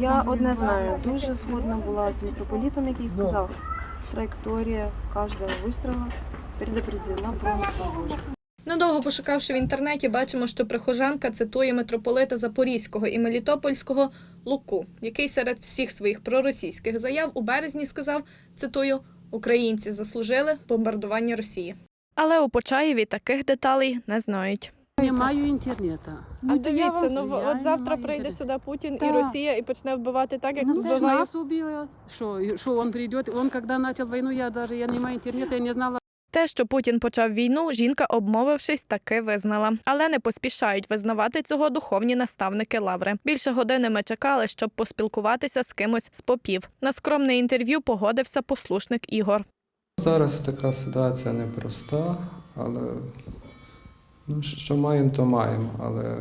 Я одне знаю, дуже згодна була з митрополітом, який сказав, траєкторія кожного вистрілу предопределена промислом Божим. Недовго пошукавши в інтернеті, бачимо, що прихожанка цитує митрополита Запорізького і Мелітопольського Луку, який серед всіх своїх проросійських заяв у березні сказав, цитую, українці заслужили бомбардування Росії. Але у Почаєві таких деталей не знають. Не маю інтернету. А дивіться, ну от завтра прийде сюди Путін і Так. Росія і почне вбивати так, як Ну, це ж вбиває. нас убило. Що, що він прийде? Он, коли почав війну, я даже я не маю інтернету, я не знала, Те, що Путін почав війну, жінка, обмовившись, таки визнала. Але не поспішають визнавати цього духовні наставники Лаври. Більше години ми чекали, щоб поспілкуватися з кимось з попів. На скромне інтерв'ю погодився послушник Ігор. Зараз така ситуація непроста, але ну, що маємо, то маємо. Але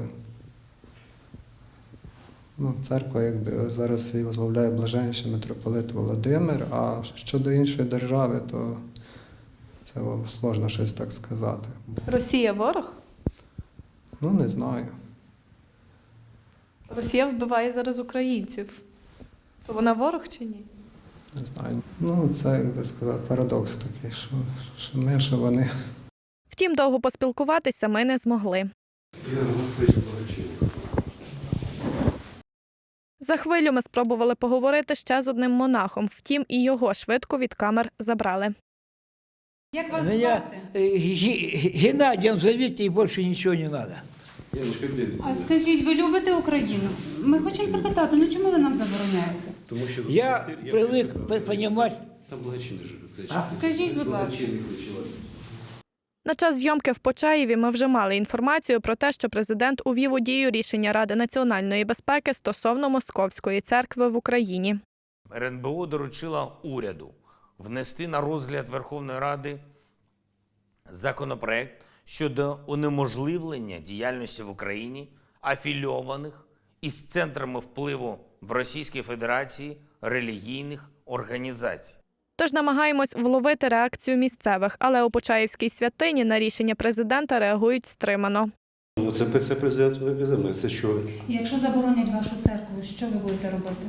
ну, церква якби зараз її возглавляє блаженніший митрополит Володимир, а щодо іншої держави, то це сложно щось так сказати. Росія ворог? Ну, не знаю. Росія вбиває зараз українців. То вона ворог чи ні? Не знаю. Ну, це, як би сказати, парадокс такий, що, що ми, що вони. Втім, довго поспілкуватися ми не змогли. За хвилю ми спробували поговорити ще з одним монахом, втім, і його швидко від камер забрали. Як вас Меня звати? Ге- Геннадием зовите, и больше ничего не надо. А скажіть, ви любите Україну? Ми хочемо запитати, ну чому ви нам забороняєте? Тому що Я привык понимать, Там благочинний живе. А скажіть, будь ласка. Благочинний. На час зйомки в Почаєві ми вже мали інформацію про те, що президент увів у дію рішення Ради національної безпеки стосовно Московської церкви в Україні. РНБО доручила уряду внести на розгляд Верховної Ради законопроект щодо унеможливлення діяльності в Україні афільованих із центрами впливу в Російській Федерації релігійних організацій. Тож намагаємось вловити реакцію місцевих, але у Почаївській святині на рішення президента реагують стримано. Ну, це, це президент визнає. Це що, Якщо заборонять вашу церкву, що ви будете робити?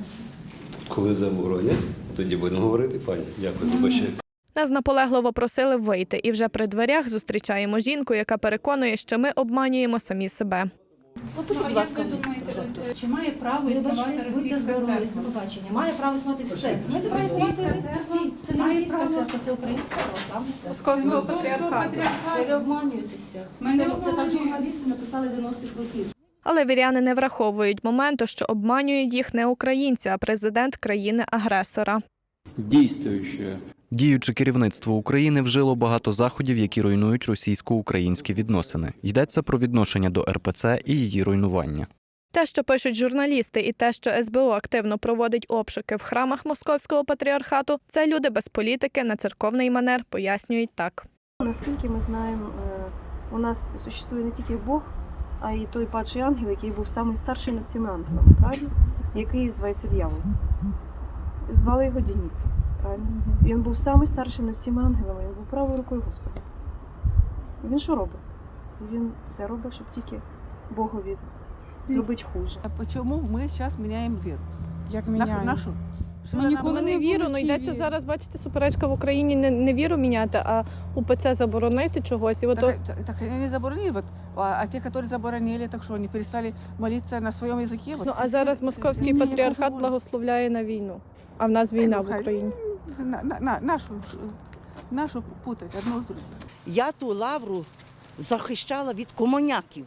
коли заборонять, тоді будемо говорити, пані. Дякую, вибачайте. Нас наполегливо просили вийти, і вже при дверях зустрічаємо жінку, яка переконує, що ми обманюємо самі себе. Ну, а як ви думаєте, чи має право існувати російська церква? побачення. Має право існувати все. Ми Російська існувати всі. Це не російська церква, це українська православна церква. Це патріархату. Це ви обманюєтеся. Це, так журналісти написали 90-х років. Але віряни не враховують моменту, що обманюють їх не українці, а президент країни-агресора. Дійствуюче Діюче керівництво України вжило багато заходів, які руйнують російсько-українські відносини. Йдеться про відношення до РПЦ і її руйнування. Те, що пишуть журналісти, і те, що СБУ активно проводить обшуки в храмах московського патріархату, це люди без політики на церковний манер пояснюють так. Наскільки ми знаємо, е, у нас существує не тільки Бог, а й той падший ангел, який був самий старший над всіма ангелами, правильно? Який зветься дьявол. Звали його Дініця, правильно? Він був самий старший над всіма ангелами, він був правою рукою Господа. І він що робить? Він все робить, щоб тільки Богові зробити хуже. А почему ми зараз міняємо віру? Як Нашу? нашу? Ми ніколи не не віру, ну йдеться зараз, бачите, суперечка в Україні не, не віру міняти, а УПЦ заборонити чогось. І от Так, так, так они заборонили, вот, а, а те, которые заборонили, так что они перестали молиться на своем языке. Вот, ну а зараз московський патріархат благословляє на війну. А в нас війна ну, в. Україні. На, на, на, нашу, нашу путать одно з другим. Я ту лавру захищала від комуняків.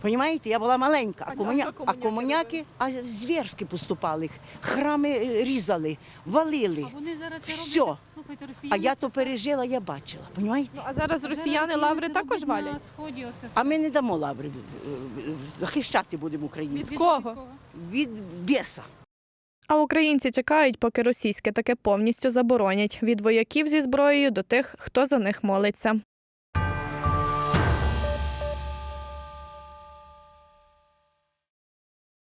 Понімаєте, я була маленька, а, А комуня... а комуняки комуняки а звірськи поступали, храми е, різали, валили. А вони зараз це роблять. Слухайте, росіяни. А я то пережила, я бачила. Понімаєте? Ну а зараз росіяни лаври також на валять. сході, оце А ми не дамо лаври, е, е, захищати будемо Україну. Від кого? Від біса. А українці чекають, поки російське таке повністю заборонять від вояків зі зброєю до тих, хто за них молиться.